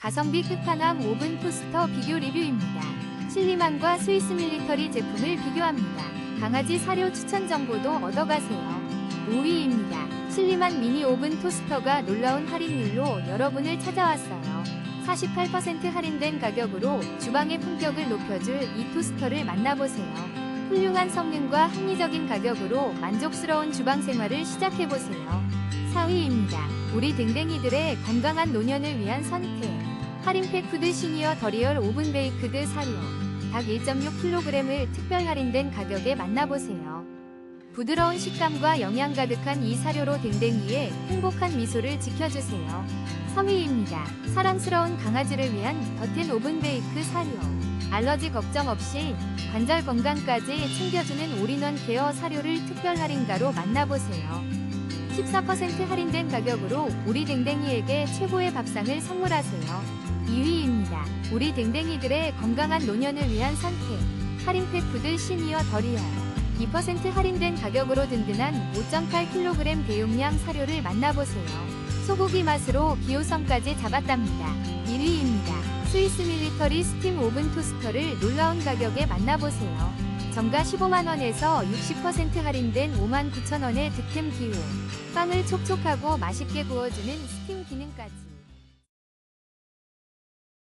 가성비 끝판왕 오븐 토스터 비교 리뷰입니다. 실리만과 스위스 밀리터리 제품을 비교합니다. 강아지 사료 추천 정보도 얻어가세요. 5위입니다. 실리만 미니 오븐 토스터가 놀라운 할인율로 여러분을 찾아왔어요. 48% 할인된 가격으로 주방의 품격을 높여줄 이 토스터를 만나보세요. 훌륭한 성능과 합리적인 가격으로 만족스러운 주방 생활을 시작해보세요. 4위입니다. 우리 댕댕이들의 건강한 노년을 위한 선택. 할인 팩 푸드 시니어 더리얼 오븐 베이크드 사료. 닭 1.6kg을 특별 할인된 가격에 만나보세요. 부드러운 식감과 영양 가득한 이 사료로 댕댕이의 행복한 미소를 지켜주세요. 3위입니다. 사랑스러운 강아지를 위한 더텐 오븐 베이크 사료. 알러지 걱정 없이 관절 건강까지 챙겨주는 올인원 케어 사료를 특별 할인가로 만나보세요. 14% 할인된 가격으로 우리 댕댕이에게 최고의 밥상을 선물하세요. 2위입니다. 우리 댕댕이들의 건강한 노년을 위한 선택. 할인 팩 푸드 시니어 더리얼. 2% 할인된 가격으로 든든한 5.8kg 대용량 사료를 만나보세요. 소고기 맛으로 기호성까지 잡았답니다. 1위입니다. 스위스 밀리터리 스팀 오븐 토스터를 놀라운 가격에 만나보세요. 정가 15만원에서 60% 할인된 5만 9천원의 득템 기호. 빵을 촉촉하고 맛있게 구워주는 스팀 기능까지.